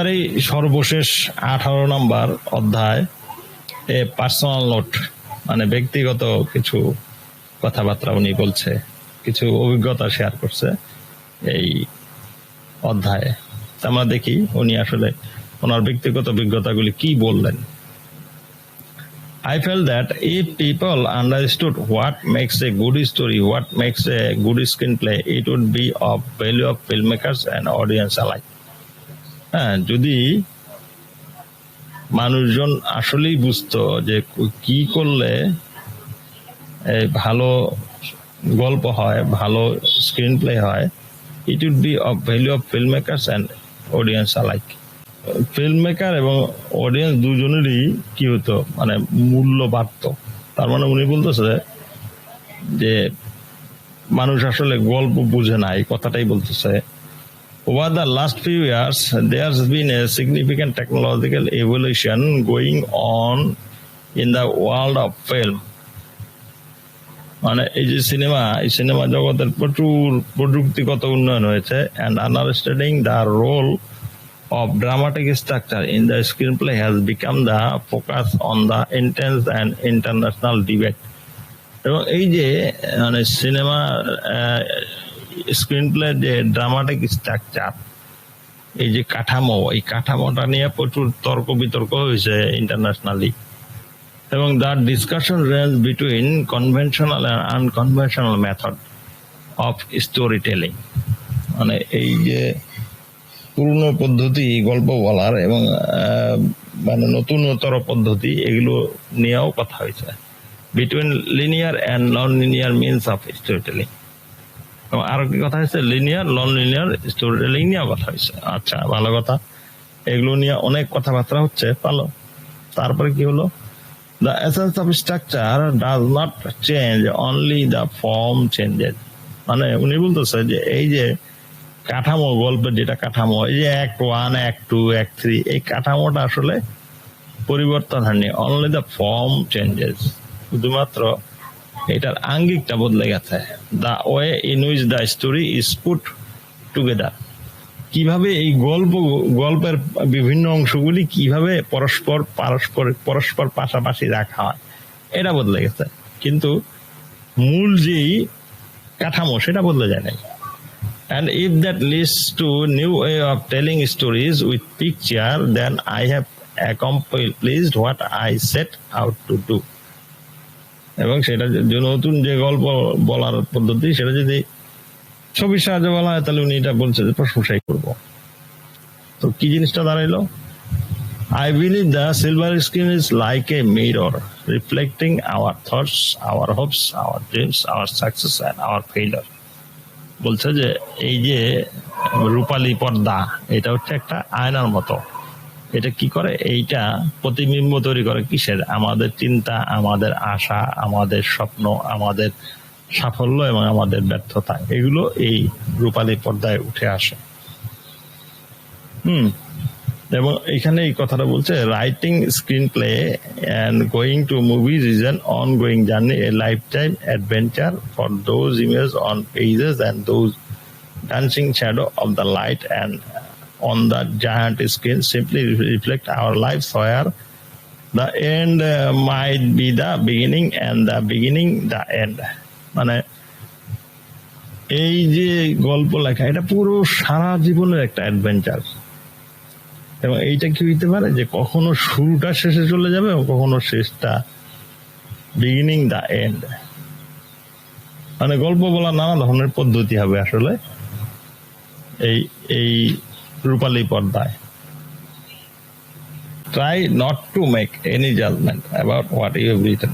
একেবারেই সর্বশেষ আঠারো নম্বর অধ্যায়, এ পার্সোনাল নোট মানে ব্যক্তিগত কিছু কথাবার্তা উনি বলছে, কিছু অভিজ্ঞতা শেয়ার করছে এই অধ্যায়ে। আমরা দেখি উনি আসলে ওনার ব্যক্তিগত অভিজ্ঞতাগুলি কি বললেন। I felt that if people understood what makes a good story what makes a good screenplay it would be of value of filmmakers and audience alike হ্যাঁ যদি মানুষজন আসলেই বুঝতো যে কি করলে এই ভালো গল্প হয়, ভালো স্ক্রিন প্লে হয় it would be of value of filmmakers and audience alike filmmaker এবং অডিয়েন্স দুজনেরই কি হতো? মানে মূল্য বাড়তো। তার মানে উনি বলতেছে যে মানুষ আসলে গল্প বুঝে না, এই কথাটাই বলতেছে। over the last few years, there has been a significant technological evolution going on in the world of film. মানে এই যে সিনেমা এই সিনেমা জগতের প্রচুর প্রযুক্তিগত উন্নয়ন হয়েছে and understanding the role of dramatic structure in the screenplay has become the focus on the intense and international debate এবং এই যে মানে সিনেমা স্ক্রিন প্লে যে ড্রামাটিক স্ট্রাকচার এই যে কাঠামো, এই কাঠামোটা নিয়ে প্রচুর তর্ক বিতর্ক হয়েছে ইন্টারন্যাশনালি এবং the discussion range between conventional and unconventional method of storytelling মানে এই যে পুরনো পদ্ধতি গল্প বলার এবং মানে নতুনতর পদ্ধতি, এগুলো নিয়েও কথা হয়েছে। Between linear and non linear means of storytelling এবং আরও কি কথা হয়েছে? Linear non linear storytelling নিয়েও কথা হয়েছে। আচ্ছা ভালো কথা। এগুলো নিয়ে অনেক কথাবার্তা হচ্ছে ভালো তারপরে কি হলো? The essence of structure does not change only the form changes মানে উনি বলতেছে যে, এই যে কাঠামো, গল্পের যেটা কাঠামো, এই যে act one act two act three এই কাঠামোটা আসলে পরিবর্তন হয়নি অনলি দ্য ফর্ম চেঞ্জেস শুধুমাত্র এটার আঙ্গিকটা বদলে গেছে। The way in which the story is put together কীভাবে এই গল্প গল্পের বিভিন্ন অংশগুলি কীভাবে পরস্পর পারস্পর পরস্পর পাশাপাশি রাখা হয় এটা বদলে গেছে। কিন্তু মূল যেই কাঠামো সেটা বদলে যায় নাই। And if that leads to new way of telling stories with picture, then I have accomplished what I set out to do. এবং সেটা যে নতুন যে গল্প বলার পদ্ধতি, সেটা যদি ছবির সাহায্যে বলা হয়, তাহলে উনি এটা বলছে যে প্রশংসাই করব। তো কি জিনিসটা দাঁড়াইলো? I believe the silver screen is like a mirror reflecting our thoughts our hopes our dreams our success and our failure বলছে যে, এই যে রূপালী পর্দা, এটা হচ্ছে একটা আয়নার মতো। এটা কি করে? এইটা প্রতিবিম্ব তৈরি করে কিসের? আমাদের চিন্তা, আমাদের আশা, আমাদের স্বপ্ন, আমাদের সাফল্য এবং আমাদের ব্যর্থতা, এগুলো এই রূপালী পর্দায় উঠে আসে। হুম, এবং এখানে এই কথাটা বলছে writing screenplay and going to movies is an ongoing journey a lifetime adventure for those image on pages and those dancing shadow of the light and on the giant screen simply reflect our lives where the end uh, might be the beginning and the beginning the end. মানে এই যে গল্প লেখা এটা পুরো সারা জীবনের একটা adventure এবং এইটা কি হইতে পারে যে কখনো শুরুটা শেষে চলে যাবে এবং কখনো শেষটা বিগিনিং দা এন্ড মানে গল্প বলা নানা ধরনের পদ্ধতি হবে আসলে। এই এই রূপালী পর্দায়। Try not to make any judgment about what you have written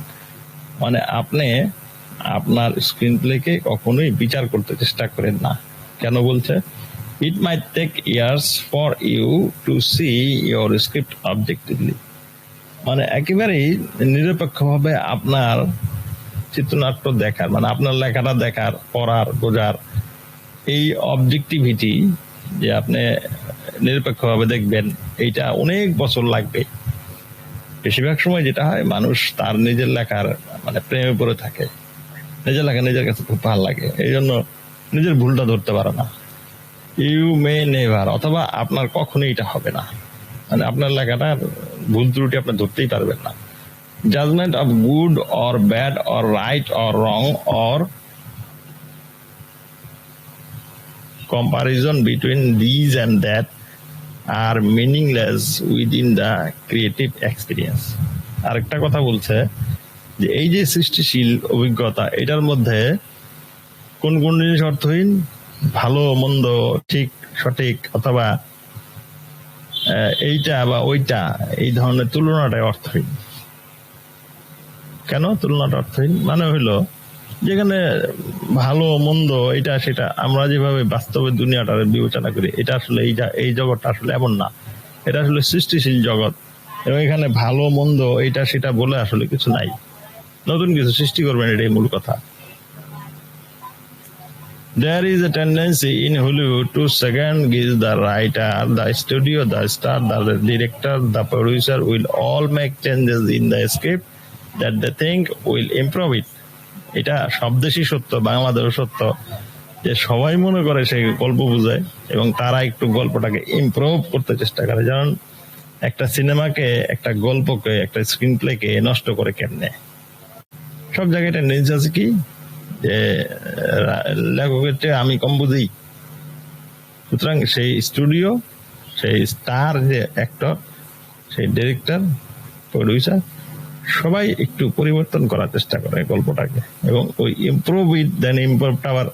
মানে আপনি আপনার স্ক্রিন প্লেকে কখনোই বিচার করতে চেষ্টা করেন না। কেন বলছে? It might take years for you to see your script objectively মানে একেবারেই নিরপেক্ষভাবে আপনার চিত্রনাট্য দেখার মানে আপনার লেখাটা দেখার, পড়ার, বোঝার এই অবজেক্টিভিটি যে আপনি নিরপেক্ষভাবে দেখবেন, এইটা অনেক বছর লাগবে। বেশিরভাগ সময় যেটা হয়, মানুষ তার নিজের লেখার মানে প্রেমে পড়ে থাকে। নিজের লেখা নিজের কাছে খুব ভালো লাগে। এই জন্য নিজের ভুলটা ধরতে পারে না। ইউ মে নেভার অথবা আপনার কখনোই এটা হবে না। মানে আপনার লেখাটা ভুল ত্রুটি আপনি ধরতেই পারবেন না। Judgment of good or bad or right or wrong or comparison between these and that are meaningless within the creative experience. আরেকটা কথা বলছে যে এই যে সৃষ্টিশীল অভিজ্ঞতা, এটার মধ্যে কোন কোন জিনিস অর্থহীন? ভালো, মন্দ, ঠিক, সঠিক, অথবা এইটা বা ওইটা, এই ধরনের তুলনাটাই অর্থহীন। কেন তুলনাটা অর্থহীন? মানে হইল যেখানে ভালো মন্দ এটা সেটা আমরা যেভাবে বাস্তবে দুনিয়াটা বিবেচনা করি এটা আসলে এই এই জগৎটা আসলে এমন না এটা আসলে সৃষ্টিশীল জগৎ এবং এখানে ভালো মন্দ এটা সেটা বলে আসলে কিছু নাই নতুন কিছু সৃষ্টি করবেন এটাই মূল কথা There is a tendency in Hollywood to second guess the writer, the studio, the star, the director, the producer will all make changes in the script that they think will improve it. এটা সব দেশই সত্য, বাংলাদেশও সত্য, যে সবাই মনে করে সে গল্প বুঝে এবং তারা একটু গল্পটাকে ইমপ্রুভ করতে চেষ্টা করে। যেমন একটা সিনেমাকে, একটা গল্পকে, একটা স্ক্রিন প্লেকে নষ্ট করে কেমনে? সব জায়গায় টেন্ডেন্সি আছে কি? যে লেখকের আমি কম বুঝি। সুতরাং সেই স্টুডিও সেই স্টার যে অ্যাক্টর সেই ডিরেক্টর প্রডিউসার সবাই একটু পরিবর্তন করার চেষ্টা করে গল্পটাকে। এবং ওই ইমপ্রুভ ইট দেন ইমপ্রুভটা আবার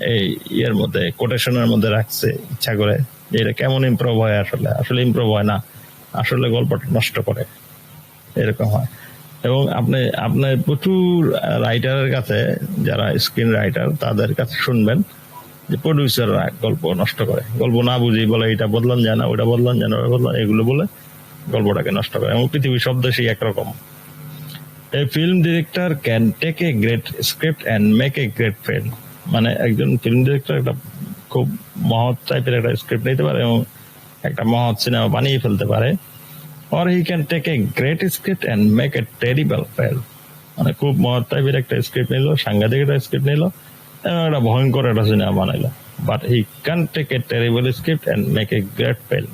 এই ইয়ের মধ্যে কোটেশনের মধ্যে রাখছে, ইচ্ছা করে যে এটা কেমন ইমপ্রুভ হয় আসলে। আসলে ইমপ্রুভ হয় না, আসলে গল্পটা নষ্ট করে। এরকম হয়। এবং আপনি আপনার প্রচুর রাইটারের কাছে, যারা স্ক্রিন রাইটার তাদের কাছে শুনবেন যে প্রডিউসাররা গল্প নষ্ট করে। গল্প না বুঝি বলে এটা বদলান যায় না ওটা বদলান যায় না ওটা বদলান এগুলো বলে গল্পটাকে নষ্ট করে, এবং পৃথিবীর সব দেশেই একরকম। এই film director can take a great script and make a great film মানে একজন ফিল্ম ডিরেক্টর একটা খুব মহৎ টাইপের একটা স্ক্রিপ্ট নিতে পারে এবং একটা মহৎ সিনেমা বানিয়ে ফেলতে পারে। Or he can take a great script and make a terrible film মানে খুব মহৎ টাইপের একটা স্ক্রিপ্ট নিল, সাংঘাতিক একটা স্ক্রিপ্ট নিল, এবং একটা ভয়ঙ্কর একটা সিনেমা বানাইলো। But he can take a terrible script and make a great film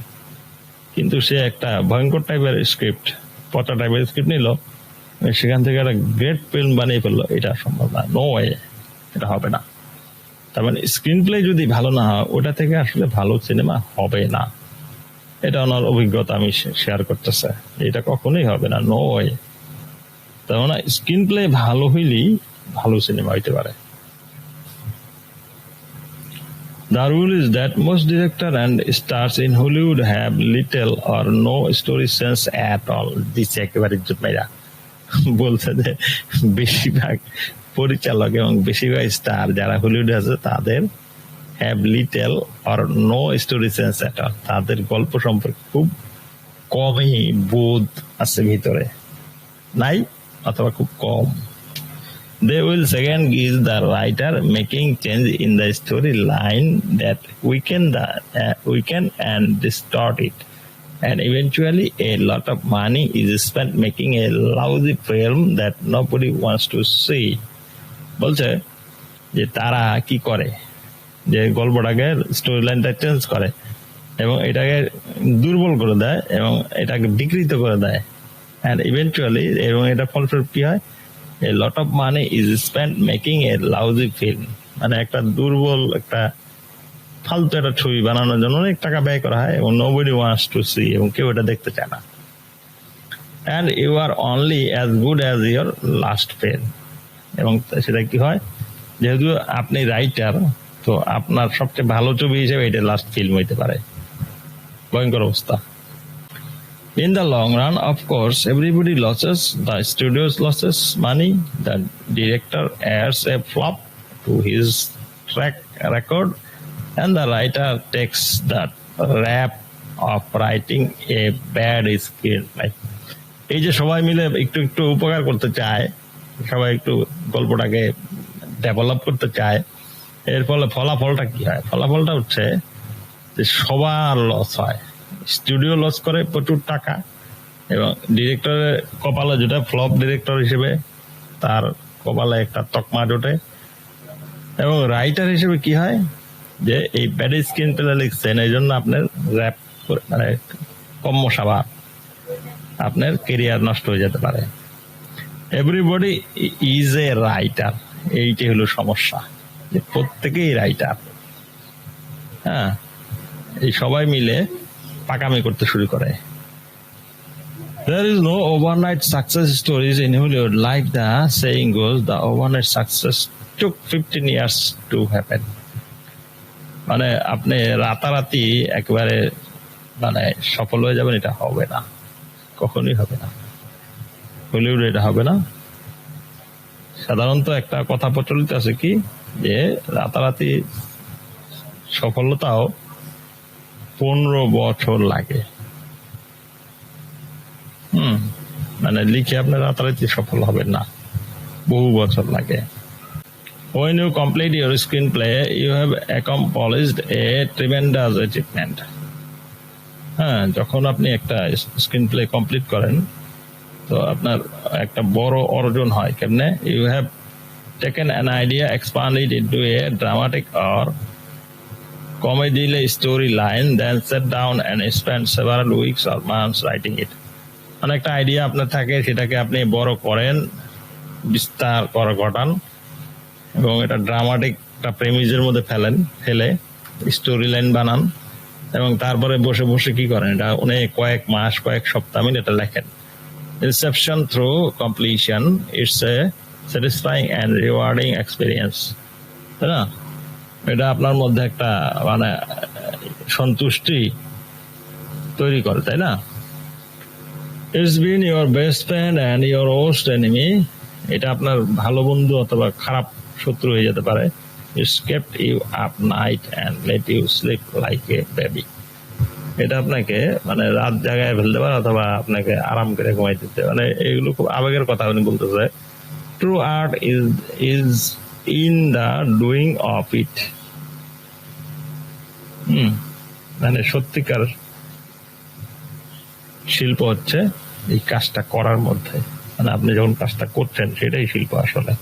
কিন্তু সে একটা ভয়ঙ্কর টাইপের স্ক্রিপ্ট পচা টাইপের স্ক্রিপ্ট নিল সেখান থেকে একটা গ্রেট ফিল্ম বানিয়ে ফেলল। এটা সম্ভব না নো এটা হবে না। তার মানে স্ক্রিন প্লে যদি ভালো না হয়, ওটা থেকে আসলে ভালো সিনেমা হবে না। এটা ওনার অভিজ্ঞতা, আমি শেয়ার করতেছে। এটা কখনোই হবে না নো ওয়ে তার মানে স্ক্রিন প্লে ভালো হইলেই ভালো সিনেমা হইতে পারে। The rule is that most director and stars in Hollywood have little or no story sense at all. দিচ্ছে একেবারে মেয়েরা বলছে যে বেশিরভাগ পরিচালক এবং বেশিরভাগ স্টার যারা হলিউডে আছে, তাদের have little or no story sense at all তাদের গল্প সম্পর্কে খুব কমই বোধ আছে ভিতরে। নাই অথবা খুব কম। They will second guess the writer making change in the storyline that weaken the uh, weaken and distort it and eventually a lot of money is spent making a lousy film that nobody wants to see বলছে যে তারা কি করে যে গল্পটাকে story লাইনটা change করে এবং এটাকে দুর্বল করে দেয় এবং এটাকে বিকৃত করে দেয় অ্যান্ড ইভেন্চুয়ালি এবং এটা ফলস্বরূপ কি হয় lot of money is spend making a lousy film মানে একটা দুর্বল, একটা ফালতু একটা ছবি বানানোর জন্য অনেক টাকা ব্যয় করা হয় এবং নোবডি ওয়ান্টস টু সি এবং কেউ এটা দেখতে চায় না। And you are only as good as your last film এবং সেটা কি হয়? যেহেতু আপনি রাইটার তো আপনার সবচেয়ে ভালো ছবি হিসেবে এটা লাস্ট ফিল্ম হইতে পারে। ভয়ঙ্কর অবস্থা। In the long run, of course, everybody loses. The studios loses money. The director adds a flop to his track record, and the writer takes the rap of writing a bad screenplay. এই যে সবাই মিলে একটু একটু উপকার করতে চায় সবাই একটু গল্পটাকে ডেভেলপ করতে চায় এর ফলে ফলাফলটা কি হয় ফলাফলটা হচ্ছে যে সবার লস হয় স্টুডিও লস করে প্রচুর টাকা এবং ডিরেক্টরের কপালে যেটা ফ্লপ ডিরেক্টর হিসেবে, তার কপালে একটা তকমা জোটে। এবং রাইটার হিসেবে কি হয়? যে এই ব্যাড স্ক্রিন প্লে লিখছেন, এই জন্য আপনার র্যাপ মানে কম স্বভাব আপনার কেরিয়ার নষ্ট হয়ে যেতে পারে। এভরিবডি ইজ এ রাইটার এইটাই হলো সমস্যা, যে প্রত্যেকেই রাইটার হ্যাঁ এই সবাই মিলে পাকামি করতে শুরু করে There is no overnight success stories in Hollywood. Like the saying goes, the overnight success took 15 years to happen. মানে আপনি রাতারাতি একেবারে মানে সফল হয়ে যাবেন এটা হবে না কখনোই হবে না হলিউডে এটা হবে না সাধারণত একটা কথা প্রচলিত আছে কি যে রাতারাতি সফলতাও পনেরো বছর লাগে। হুম মানে লিখে আপনার রাতারাতি সফল হবেন না। বহু বছর লাগে। When you complete your screenplay, you have accomplished a tremendous achievement. হ্যাঁ যখন আপনি একটা স্ক্রিন প্লে কমপ্লিট করেন তো আপনার একটা বড় অর্জন হয়। কেমনে? You have taken an idea expanded into a dramatic or comedy storyline, then sit down and spend several weeks or months writing it. একটা আইডিয়া আপনার থাকে সেটাকে আপনি বড় করেন বিস্তার করে ঘটান এবং এটা ড্রামাটিক একটা প্রেমিজের মধ্যে ফেলেন ফেলে স্টোরি লাইন বানান এবং তারপরে বসে বসে কি করেন এটা অনেক কয়েক মাস কয়েক সপ্তাহ মিলে এটা লেখেন reception through completion it's a satisfying and rewarding experience তাই না এটা আপনার মধ্যে একটা মানে সন্তুষ্টি তৈরি করে, তাই না? It's been your best friend and your worst enemy এটা আপনার ভালো বন্ধু অথবা খারাপ শত্রু হয়ে যেতে পারে। It's kept you up night and let you sleep like a baby এটা আপনাকে মানে রাত জায়গায় ফেলতে পারে অথবা আপনাকে আরাম করে ঘুমাই দিতে মানে এগুলো খুব আবেগের কথা উনি বলতেছে। True art is is in the doing of it hmm মানে সত্যিকার শিল্প হচ্ছে এই কাজটা করার মধ্যে। মানে আপনি যখন কাজটা করছেন, সেটাই শিল্প আসলে।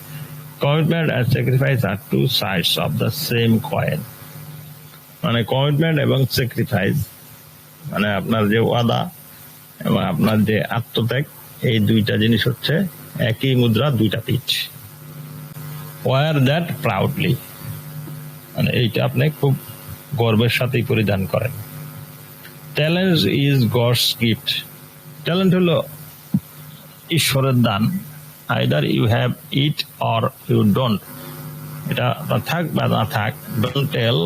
Commitment and sacrifice are two sides of the same coin মানে কমিটমেন্ট এবং স্যাক্রিফাইস মানে আপনার যে ওয়াদা এবং আপনার যে আত্মত্যাগ, এই দুইটা জিনিস হচ্ছে একই মুদ্রা, দুইটা পিচ ওয়ার দ্যাট প্রাউডলি মানে এইটা আপনি খুব গর্বের সাথেই পরিধান করেন। Talent is God's gift talent হলো ঈশ্বরের দান। Either you have it or you don't এটা থাক বা না থাক don't tell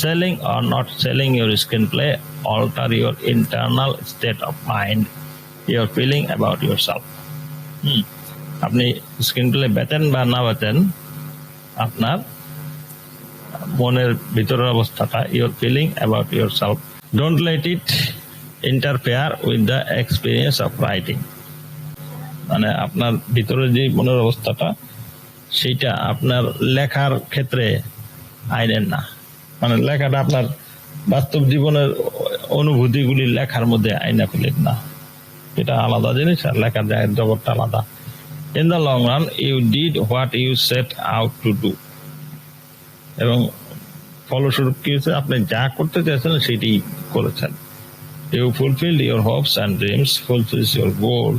selling selling or not selling your screenplay alter your internal state of mind, your feeling about yourself hmm আপনি screenplay বেতেন বা না বেতেন, আপনার মনের ভিতরের অবস্থাটা your feeling about yourself don't let it interfere with the experience of writing মানে আপনার ভিতরে যে মনের অবস্থাটা, সেইটা আপনার লেখার ক্ষেত্রে আইনেন না। মানে লেখাটা আপনার বাস্তব জীবনের অনুভূতিগুলি লেখার মধ্যে আইনা ফেলেন না। এটা আলাদা জিনিস আর লেখার জগৎটা আলাদা। In the long run you did what you set out to do এবং ফলস্বরূপ কি হয়েছে? আপনি যা করতে চাইছেন সেটি করেছেন। You fulfil your hopes and dreams fulfils your goal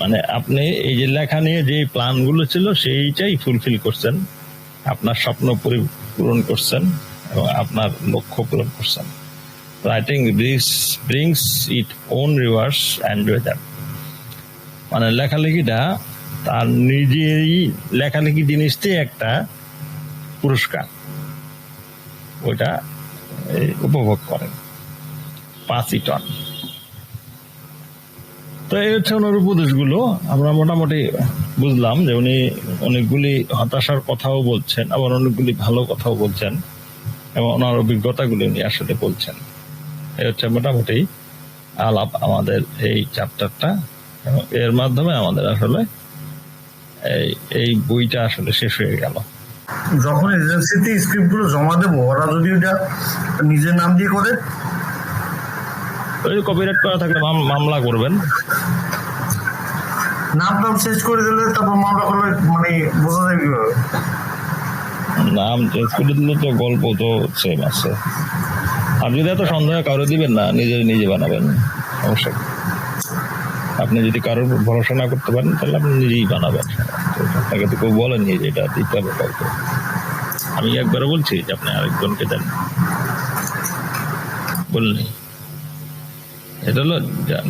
মানে আপনি এই যে লেখা নিয়ে যে প্ল্যানগুলো ছিল, সেইটাই ফুলফিল করছেন। আপনার স্বপ্ন পূরণ করছেন এবং আপনার লক্ষ্য পূরণ করছেন। Writing brings it own rewards enjoy them মানে লেখালেখিটা তার নিজেই লেখালেখি জিনিসটাই একটা পুরস্কার। ওইটা উপভোগ করেন। পাঁচই টন। তো এই হচ্ছে ওনার উপদেশগুলো। আমরা মোটামুটি বুঝলাম যে উনি অনেকগুলি হতাশার কথাও বলছেন, আবার অনেকগুলি ভালো কথাও বলছেন এবং ওনার অভিজ্ঞতাগুলি উনি আসলে বলছেন। এই হচ্ছে মোটামুটি আলাপ আমাদের এই চ্যাপ্টারটা এর মাধ্যমে আমাদের আসলে এই এই বইটা আসলে শেষ হয়ে গেল। যখন এজেন্সিতে স্ক্রিপ্টগুলো জমা দেবো ওরা যদি ওটা নিজের নাম দিয়ে করে? ওই কপিরাইট করা থাকলে মামলা করবেন। নাম টাম চেঞ্জ করে দিলে তারপর মামলা করলে মানে বোঝা যায় কীভাবে? নাম চেঞ্জ করে দিলে তো গল্প তো সেম আছে। আর যদি এত সন্দেহ কারও দিবেন না নিজে নিজে বানাবেন। কি? আপনি যদি কারোর ভরসা না করতে পারেন, তাহলে আপনি নিজেই বানাবেন আপনাকে তো কেউ বলেনি যে এটা দিতে হবে কাউকে। আমি একবারও বলছি যে আপনি আরেকজনকে দেন। বললেন। এটা হলো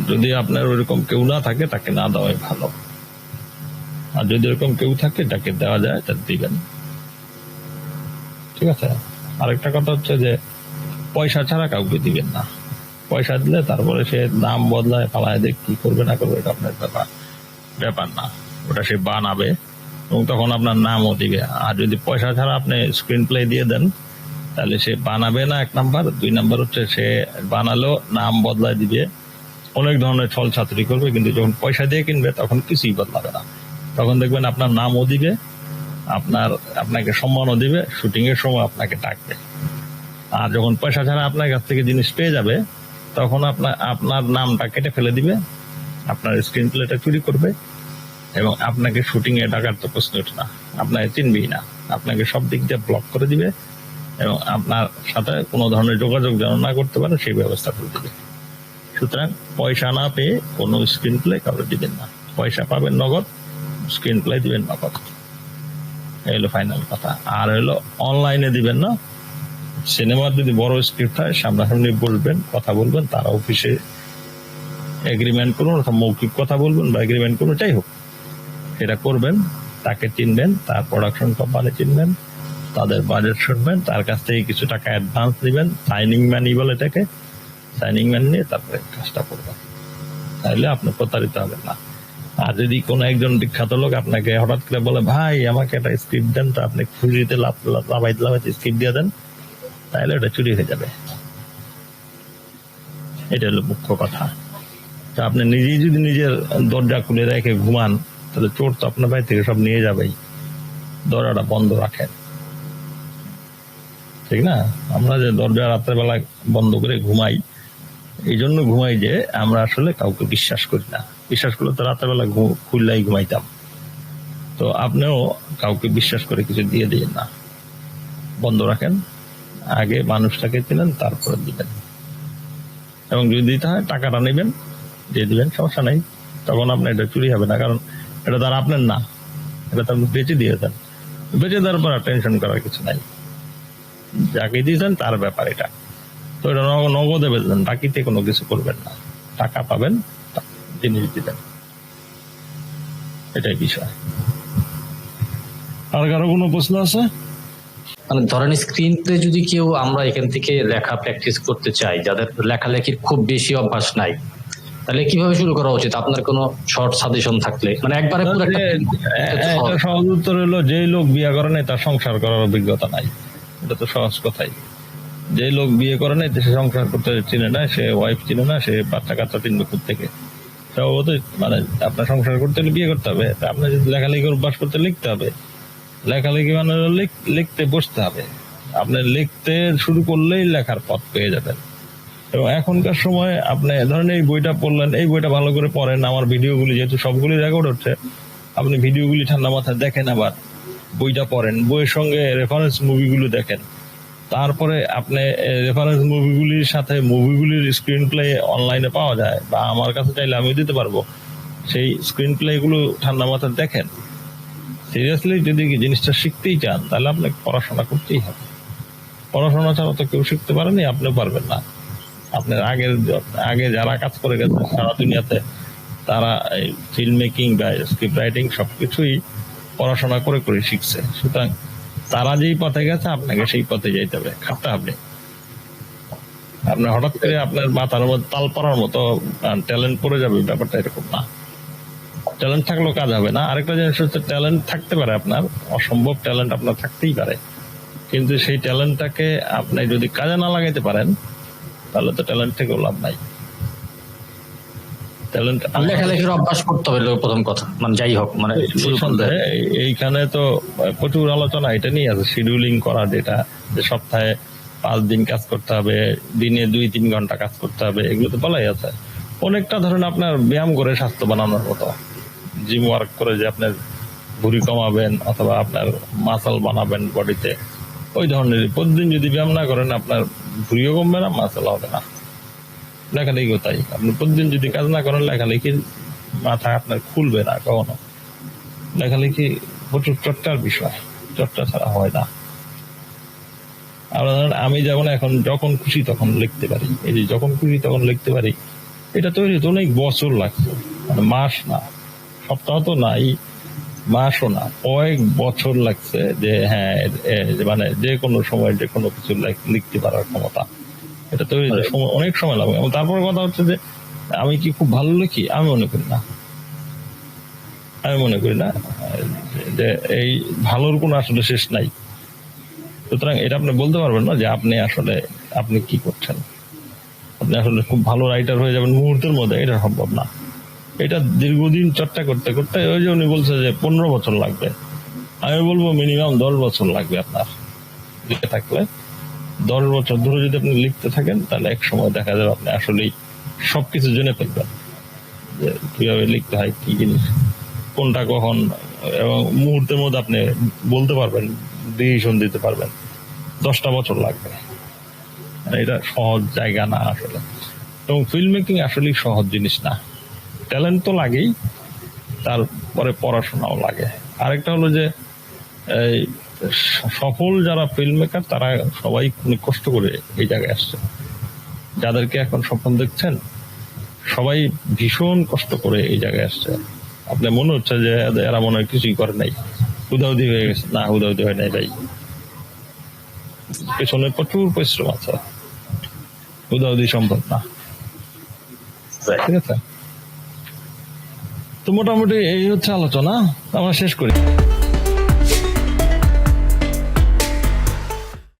যদি আপনার ওইরকম কেউ না থাকে, তাকে না দেওয়াই ভালো। আর যদি এরকম কেউ থাকে তাকে দেওয়া যায় তা দিবেন। ঠিক আছে? আরেকটা কথা হচ্ছে যে, পয়সা ছাড়া কাউকে দিবেন না। পয়সা দিলে তারপরে সে নাম বদলায়, পালায় দেখ কি করবে না করবে এটা আপনার ব্যাপার। ব্যাপার না। ওটা সে বানাবে এবং তখন আপনার নামও দিবে। আর যদি পয়সা ছাড়া আপনি স্ক্রিন প্লে দিয়ে দেন, তাহলে সে বানাবে না এক নাম্বার। দুই নাম্বার হচ্ছে সে বানালো, নাম বদলায় দিবে। অনেক ধরনের ছল ছাত্রী করবে, কিন্তু যখন পয়সা দিয়ে কিনবে, তখন কিছুই বদলাবে না। তখন দেখবেন আপনার নামও দিবে, আপনার আপনাকে সম্মানও দিবে শুটিং এর সময় আপনাকে ডাকবে। আর যখন পয়সা ছাড়া আপনার কাছ থেকে জিনিস পেয়ে যাবে তখন আপনার আপনার নামটা কেটে ফেলে দিবে, আপনার স্ক্রিন প্লেটা চুরি করবে এবং আপনাকে শুটিং এ ডাকার তো প্রশ্ন ওঠে না। আপনাকে চিনবেই না। আপনাকে সব দিক দিয়ে ব্লক করে দিবে এবং আপনার সাথে কোনো ধরনের যোগাযোগ যেন না করতে পারে, সেই ব্যবস্থা করে দিবে। সুতরাং পয়সা না পেয়ে কোনো স্ক্রিন প্লে কাউকে দিবেন না। পয়সা পাবেন নগদ স্ক্রিন প্লে দিবেন নগদ। এই হলো ফাইনাল কথা। আর হলো অনলাইনে দিবেন না। সিনেমার যদি বড় স্ক্রিপ্ট হয়, সামনাসামনি বলবেন, কথা বলবেন, তারা অফিসে এগ্রিমেন্ট করুন অথবা মৌখিক কথা বলবেন বা এগ্রিমেন্ট করুন, যাই হোক। এটা করবেন, তাকে চিনবেন, তার প্রোডাকশন কোম্পানি চিনবেন, তাদের বাজেট শুনবেন, তার কাছ থেকে কিছু টাকা অ্যাডভান্স দিবেন সাইনিং ম্যানই বলে এটাকে সাইনিং ম্যান নিয়ে তারপরে কাজটা করবেন। তাহলে আপনি প্রতারিত হবেন না। আর যদি কোনো একজন বিখ্যাত লোক আপনাকে হঠাৎ করে বলে, ভাই, আমাকে একটা স্ক্রিপ্ট দেন তো, আপনি খুশিতে লাভ লাভাইতে লাভাইতে স্ক্রিপ্ট দিয়ে দেন। তাহলে ওটা চুরি হয়ে যাবে। এটা হলো মুখ্য কথা। তা আপনি নিজেই যদি নিজের দরজা খুলে রেখে ঘুমান, তাহলে চোর তো আপনার বাড়ি থেকে সব নিয়ে যাবেই। দরজাটা বন্ধ রাখেন। ঠিক না? আমরা যে দরজা রাতের বেলা বন্ধ করে ঘুমাই, এই জন্য ঘুমাই যে আমরা আসলে কাউকে বিশ্বাস করি না। বিশ্বাস করলে তো রাতের বেলা ঘু- খুললাই ঘুমাইতাম। তো আপনিও কাউকে বিশ্বাস করে কিছু দিয়ে দিন না। বন্ধ রাখেন। আগে মানুষটাকে চিনেন তারপরে দিবেন। এবং যদি দিতে হয়, টাকাটা নেবেন, দিয়ে দিবেন, সমস্যা নাই। তখন আপনার এটা চুরি হবে না, কারণ এটা তার আপনার না। এটা তো আপনি বেঁচে দিয়ে দেন। বেঁচে দেওয়ার পর টেনশন করার কিছু নাই। যাকে দিয়েছেন, তার ব্যাপার এটা। তো এটা নগ- নগদে বেচবেন বাকিতে কোনো কিছু করবেন না। টাকা পাবেন জিনিস দিবেন। এটাই বিষয়। আর কারও কোনো প্রশ্ন আছে? মানে ধরেন স্ক্রিন প্লে যদি কেউ আমরা এখান থেকে লেখা প্র্যাকটিস করতে চাই যাদের লেখালেখির খুব বেশি অভ্যাস নাই তাহলে কীভাবে শুরু করা উচিত? আপনার কোনো শর্ট সাজেশন থাকলে? মানে একবারে পুরো একটা সহজ উত্তর হলো যে লোক বিয়ে করে নাই তার সংসার করার অভিজ্ঞতা নাই। এটা তো সহজ কথাই। যে লোক বিয়ে করে নাই সে সংসার করতে চিনে না সে ওয়াইফ চিনে না সে বাচ্চা কাচ্চা চিনবে থেকে। স্বভাবত মানে আপনার সংসার করতে হলে বিয়ে করতে হবে। আপনার যদি লেখালেখি অভ্যাস করতে লিখতে হবে লেখালেখি মানে লিখতে বসতে হবে। আপনি লিখতে শুরু করলেই লেখার পথ পেয়ে যাবেন। এবং এখনকার সময় আপনি ধরেন এই বইটা পড়লেন, এই বইটা ভালো করে পড়েন, আমার ভিডিওগুলি যেহেতু সবগুলি রেকর্ড হচ্ছে, আপনি ভিডিওগুলি ঠান্ডা মাথায় দেখেন আবার, বইটা পড়েন, বইয়ের সঙ্গে রেফারেন্স মুভিগুলো দেখেন। তারপরে আপনি রেফারেন্স মুভিগুলির সাথে মুভিগুলির স্ক্রিন প্লে অনলাইনে পাওয়া যায়, বা আমার কাছে চাইলে আমিও দিতে পারব। সেই স্ক্রিন প্লে গুলো ঠান্ডা মাথায় দেখেন। সিরিয়াসলি যদি জিনিসটা শিখতেই চান, তাহলে আপনাকে পড়াশোনা করতেই হবে। পড়াশোনা ছাড়া তো কেউ শিখতে পারেনি, আপনিও পারবেন না। আপনার আগের আগে যারা কাজ করে গেছে সারা দুনিয়াতে, তারা এই ফিল্ম মেকিং বা স্ক্রিপ্ট রাইটিং সবকিছুই পড়াশোনা করে করে শিখছে। সুতরাং তারা যেই পথে গেছে, আপনাকে সেই পথে যাইতে হবে, খাটতে হবে। আপনার হঠাৎ করে আপনার মাথার মধ্যে তাল পড়ার মতো ট্যালেন্ট পড়ে যাবে, ব্যাপারটা এরকম না। ট্যালেন্ট থাকলেও কাজ হবে না। আরেকটা জিনিস হচ্ছে ট্যালেন্ট থাকতে পারে আপনার অসম্ভব ট্যালেন্ট আপনার থাকতেই পারে। কিন্তু সেই ট্যালেন্টটাকে আপনি যদি কাজে না লাগাইতে পারেন তাহলে তো ট্যালেন্ট থেকেও লাভ নাই। ট্যালেন্ট লেখালেখির অভ্যাস করতে হবে প্রথম কথা। মানে যাই হোক মানে শুরু করতে এইখানে তো প্রচুর আলোচনা এটা নিয়ে আছে শিডিউলিং করা যেটা যে সপ্তাহে পাঁচ দিন কাজ করতে হবে দিনে দুই তিন ঘণ্টা কাজ করতে হবে এগুলো তো বলাই আছে। অনেকটা ধরেন আপনার ব্যায়াম করে স্বাস্থ্য বানানোর মতো। জিম ওয়ার্ক করে যে আপনার ভুঁড়ি কমাবেন অথবা আপনার মাসাল বানাবেন বডিতে, ওই ধরনের। প্রতিদিন যদি ব্যায়াম না করেন, আপনার ভুঁড়িও কমবে না মাসাল হবে না। লেখালেখিও তাই। আপনি প্রতিদিন যদি কাজ না করেন, লেখালেখির মাথা আপনার খুলবে না কখনো। লেখালেখি প্রচুর চর্চার বিষয়। চর্চা ছাড়া হয় না। ধরেন আমি যেমন এখন যখন খুশি তখন লিখতে পারি। এই যে যখন খুশি তখন লিখতে পারি, এটা তৈরি হতে অনেক বছর লাগছে মানে মাস না। সপ্তাহ তো নাই মাসও না কয়েক বছর লাগছে যে হ্যাঁ মানে যে কোনো সময় যে কোনো কিছু লিখতে পারার ক্ষমতা। এটা তৈরি সময় অনেক সময় লাগবে। এবং তারপরে কথা হচ্ছে যে আমি কি খুব ভালো লিখি? আমি মনে করি না। আমি মনে করি না যে এই ভালোর কোনো আসলে শেষ নাই। সুতরাং এটা আপনি বলতে পারবেন না যে আপনি আসলে আপনি কি করছেন? আপনি আসলে খুব ভালো রাইটার হয়ে যাবেন মুহূর্তের মধ্যে এটা সম্ভব না। এটা দীর্ঘদিন চর্চা করতে করতে ওই যে উনি বলছে যে পনেরো বছর লাগবে। আমি বলব মিনিমাম দশ বছর লাগবে আপনার লিখে থাকলে। দশ বছর ধরে যদি আপনি লিখতে থাকেন, তাহলে এক সময় দেখা যাবে আপনি আসলেই সবকিছু জেনে ফেলবেন যে কীভাবে লিখতে হয়, কি জিনিস, কোনটা কখন, এবং মুহূর্তের মধ্যে আপনি বলতে পারবেন ডিসিশন দিতে পারবেন, দশটা বছর লাগবে। এটা সহজ জায়গা না আসলে। এবং ফিল্ম মেকিং আসলেই সহজ জিনিস না। ট্যালেন্ট তো লাগেই তারপরে পড়াশোনাও লাগে। আরেকটা হলো যে এই সফল যারা ফিল্ম মেকার তারা সবাই অনেক কষ্ট করে এই জায়গায় আসছে। যাদেরকে এখন স্বপ্ন দেখছেন সবাই ভীষণ কষ্ট করে এই জায়গায় আসছে। আপনার মনে হচ্ছে যে এরা মনে হয় কিছুই করে নাই। হুদাহুদি হয়ে গেছে। না হুদাহুদি হয় নাই ভাই। পেছনে প্রচুর পরিশ্রম আছে। হুদাহুদি সম্ভব না। ঠিক আছে? তো মোটামুটি এই হচ্ছে আলোচনা। আমরা শেষ করি।